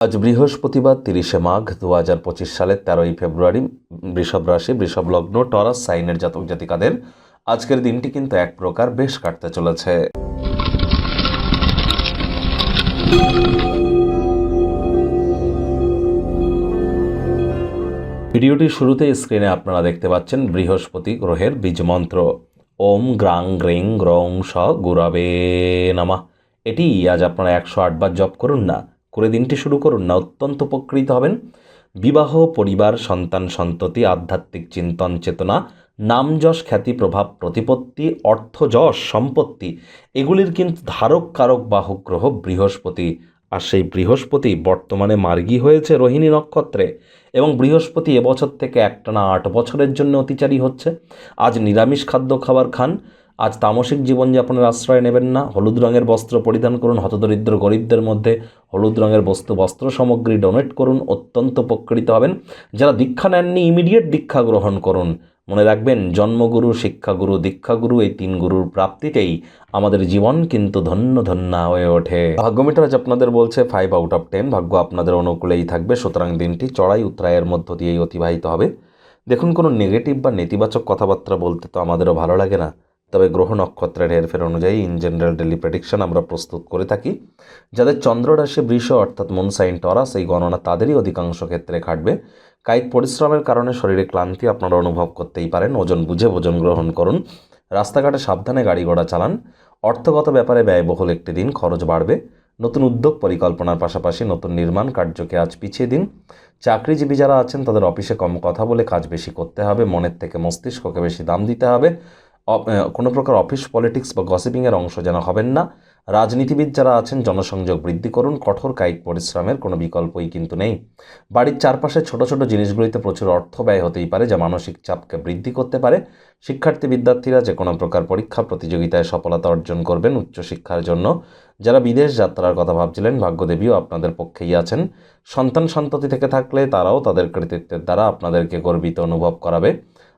আজ বৃহস্পতিবার, তিরিশে মাঘ দু হাজার পঁচিশ সালের তেরোই ফেব্রুয়ারি, বৃষভ রাশি, বৃষভ লগ্ন, টরাস, সাইনের জাতক জাতিকাদের আজকের দিনটি কিন্তু এক প্রকার বেশ কাটতে চলেছে। ভিডিওটির শুরুতে স্ক্রিনে আপনারা দেখতে পাচ্ছেন বৃহস্পতি গ্রহের বীজমন্ত্র। ওম গ্রাং গ্রিং গ্রং স গুরাবে নামা। এটি আজ আপনারা একশো আটবার জপ করুন না করে দিনটি শুরু করুন। না, অত্যন্ত উপকৃত হবেন। বিবাহ, পরিবার, সন্তান, সন্ততি, আধ্যাত্মিক চিন্তন, চেতনা নামযশ খ্যাতি, প্রভাব, প্রতিপত্তি, অর্থ যশ, সম্পত্তি, এগুলির কিন্তু ধারক, কারক, বাহক, গ্রহ, বৃহস্পতি আর সেই বৃহস্পতি বর্তমানে মার্গী হয়েছে রোহিণী নক্ষত্রে এবং বৃহস্পতি এবছর থেকে একটানা আট বছরের জন্য অতিচারী হচ্ছে। আজ নিরামিষ খাদ্য খাবার খান। আজ তামসিক জীবনযাপনের আশ্রয় নেবেন না। হলুদ রঙের বস্ত্র পরিধান করুন। হতদরিদ্র গরিবদের মধ্যে হলুদ রঙের বস্তু বস্ত্র সামগ্রী ডোনেট করুন। অত্যন্ত উপকৃত হবেন। যারা দীক্ষা নেননি ইমিডিয়েট দীক্ষা গ্রহণ করুন। মনে রাখবেন, জন্মগুরু, শিক্ষাগুরু, দীক্ষাগুরু এই তিন গুরুর প্রাপ্তিতেই আমাদের জীবন কিন্তু ধন্য ধন্য হয়ে ওঠে। ভাগ্যমিটার আজ আপনাদের বলছে ফাইভ আউট অফ টেন ভাগ্য আপনাদের অনুকূলেই থাকবে, সুতরাং দিনটি চড়াই উত্তরায়ের মধ্য দিয়েই অতিবাহিত হবে। দেখুন, কোনো নেগেটিভ বা নেতিবাচক কথাবার্তা বলতে তো আমাদেরও ভালো লাগে না। তবে গ্রহ নক্ষত্রের হেরফের অনুযায়ী ইন জেনারেল ডেলি প্রেডিকশন আমরা প্রস্তুত করে থাকি। যাদের চন্দ্র রাশি বৃষ অর্থাৎ মন সাইন টরাস এই গণনা তাদেরই অধিকাংশ ক্ষেত্রে খাটবে কায়িক পরিশ্রমের কারণে শরীরে ক্লান্তি আপনারা অনুভব করতেই পারেন। ওজন বুঝে ভোজন গ্রহণ করুন। রাস্তাঘাটে সাবধানে গাড়ি ঘোড়া চালান। অর্থগত ব্যাপারে ব্যয়বহুল একটি দিন খরচ বাড়বে। নতুন উদ্যোগ পরিকল্পনার পাশাপাশি নতুন নির্মাণ কার্যকে আজ পিছিয়ে দিন। চাকরিজীবী যারা আছেন তাদের অফিসে কম কথা বলে কাজ বেশি করতে হবে। মনের থেকে মস্তিষ্ককে বেশি দাম দিতে হবে। কোনো প্রকার অফিস পলিটিক্স বা গসিপিংয়ের অংশ যেন হবেন না। রাজনীতিবিদ যারা আছেন, জনসংযোগ বৃদ্ধি করুন, কঠোর কায়িক পরিশ্রমের কোনো বিকল্পই কিন্তু নেই। বাড়ির চারপাশে ছোট ছোট জিনিসগুলিতে প্রচুর অর্থ ব্যয় হতেই পারে, যা মানসিক চাপকে বৃদ্ধি করতে পারে। শিক্ষার্থী বিদ্যার্থীরা যে কোনো প্রকার পরীক্ষা, প্রতিযোগিতায় সফলতা অর্জন করবেন উচ্চশিক্ষার জন্য। যারা বিদেশ যাত্রার কথা ভাবছিলেন, ভাগ্যদেবীও আপনাদের পক্ষেই আছেন। সন্তান সন্ততি থেকে থাকলে তারাও তাদের কৃতিত্বের দ্বারা আপনাদেরকে গর্বিত অনুভব করাবে।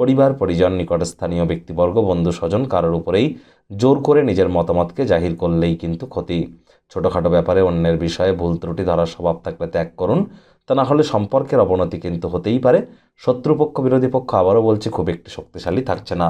পরিবার, পরিজন, নিকটস্থানীয় ব্যক্তিবর্গ, বন্ধু, স্বজন কারোর উপরেই জোর করে নিজের মতামতকে জাহির করলেই কিন্তু ক্ষতি। ছোটোখাটো ব্যাপারে অন্যের বিষয়ে ভুল ত্রুটি ধরার স্বভাব থাকলে ত্যাগ করুন। তা না হলে সম্পর্কের অবনতি কিন্তু হতেই পারে। শত্রুপক্ষ, বিরোধী পক্ষ, আবারও বলছি, খুব একটি শক্তিশালী থাকছে না।